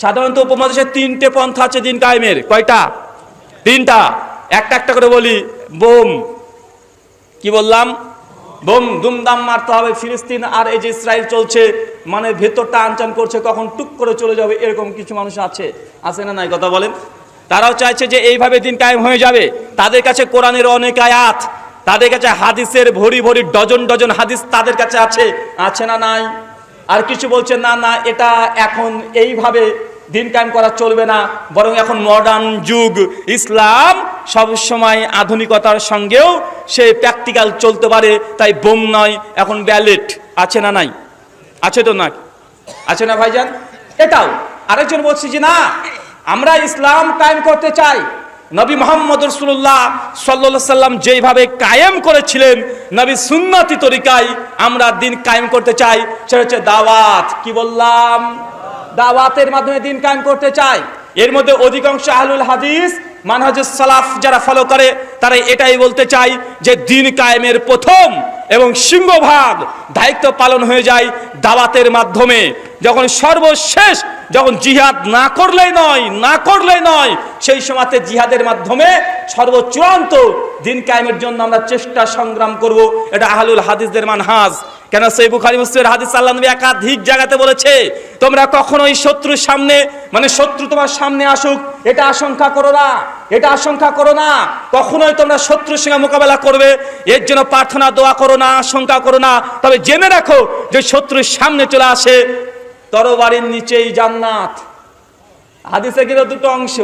সাধারণত উপমহাদেশে তিনটে পন্থা আছে দিন কায়েমের। কয়টা? তিনটা। একটা একটা করে বলি, বোম। কি বললাম? বোম, দুমদাম মারতে হবে। ফিলিস্তিন আর এই যে ইসরায়েল চলছে মানে ভেতরটা আনচান করছে কখন টুক করে চলে যাবে, এরকম কিছু মানুষ আছে। আছে না নাই? কথা বলেন। তারাও চাইছে যে এইভাবে দিন কায়েম হয়ে যাবে। তাদের কাছে কোরআনের অনেক আয়াত, তাদের কাছে হাদিসের ভরি ভরি ডজন ডজন হাদিস তাদের কাছে আছে। আছে না নাই? আর কিছু বলছে, না না, এটা এখন এইভাবে দিন কায়েম করা চলবে না, বরং এখন মডার্ন যুগ। ইসলাম সবসময় আধুনিকতার সঙ্গেও সে প্র্যাকটিক্যাল চলতে পারে, তাই বোম নয়, এখন ব্যালেট আছে না নাই? আছে তো না আছে না ভাইজান? এটাও। আরেকজন বলছি যে না, আমরা ইসলাম কায়েম করতে চাই। নবী মোহাম্মদ রসুল্লাহ সাল্লা সাল্লাম যেইভাবে কায়েম করেছিলেন, নবী সুন্নতি তরিকায় আমরা দিন কায়েম করতে চাই। সেটা হচ্ছে দাওয়াত। কি বললাম? দাওয়াতের মাধ্যমে দিন কায়েম করতে চাই এর মধ্যে অধিকাংশ আহলুল হাদিস মানহাজুস সালাফ যারা ফলো করে তারা এটাই বলতে চাই যে দিন কায়েমের প্রথম এবং সিংহভাগ দায়িত্ব পালন হয়ে যায় দাওয়াতের মাধ্যমে। যখন সর্বশেষ যখন জিহাদ না করলেই নয়, না করলেই নয়, সেই সময়তে জিহাদের মাধ্যমে সর্বচূড়ান্ত দিন কায়েমের জন্য আমরা চেষ্টা সংগ্রাম করব। এটা আহলুল হাদিসদের মানহাজ। কেন সেই বুখারি মুসলিমের হাদিস আল্লাহ নবী একাধিক জায়গাতে বলেছে, তোমরা কখনোই শত্রুর সামনে মানে শত্রু তোমার সামনে আসুক, এটা আশঙ্কা করো না, এটা আশঙ্কা করো না, কখনোই তোমরা শত্রুর সঙ্গে মোকাবেলা করবে, এর জন্য প্রার্থনা, দোয়া করো না, আশঙ্কা করো না, তবে জেনে রাখো যে শত্রুর সামনে চলে আসে তরবারির নিচেই জান্নাত। হাদিসে কিন্তু দুটো অংশ,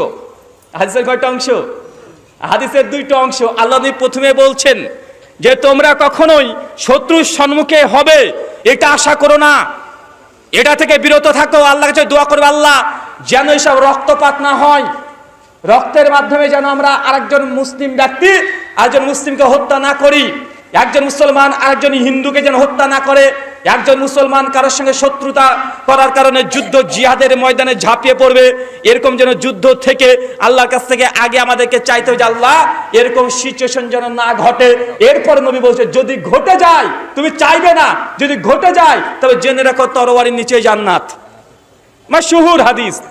হাদিসের কয়টা অংশ? হাদিসের দুইটা অংশ, আল্লাহ প্রথমে বলছেন যে তোমরা কখনোই শত্রুর সম্মুখে হবে, এটা আশা করো না। এটা থেকে বিরত থাকো আল্লাহ কাছে দোয়া করবে, আল্লাহ, যেন এইসব রক্তপাত না হয়। রক্তের মাধ্যমে যেন আমরা আরেকজন মুসলিম ব্যক্তি, আরেকজন মুসলিমকে হত্যা না করি। একজন মুসলমান আরেকজন হিন্দুকে যেন হত্যা না করে। একজন মুসলমান কারোর সঙ্গে শত্রুতা করার কারণে যুদ্ধ জিহাদের ময়দানে ঝাঁপিয়ে পড়বে। এরকম যেন যুদ্ধ থেকে আল্লাহর কাছ থেকে আগে আমাদেরকে চাইতে যে, আল্লাহ, এরকম সিচুয়েশন যেন না ঘটে। এরপর নবী বলছে, যদি ঘটে যায়, তুমি চাইবে না। যদি ঘটে যায়, তবে জেনে রাখো তরোয়ারির নিচে জান্নাত। মা শুহুর হাদিস।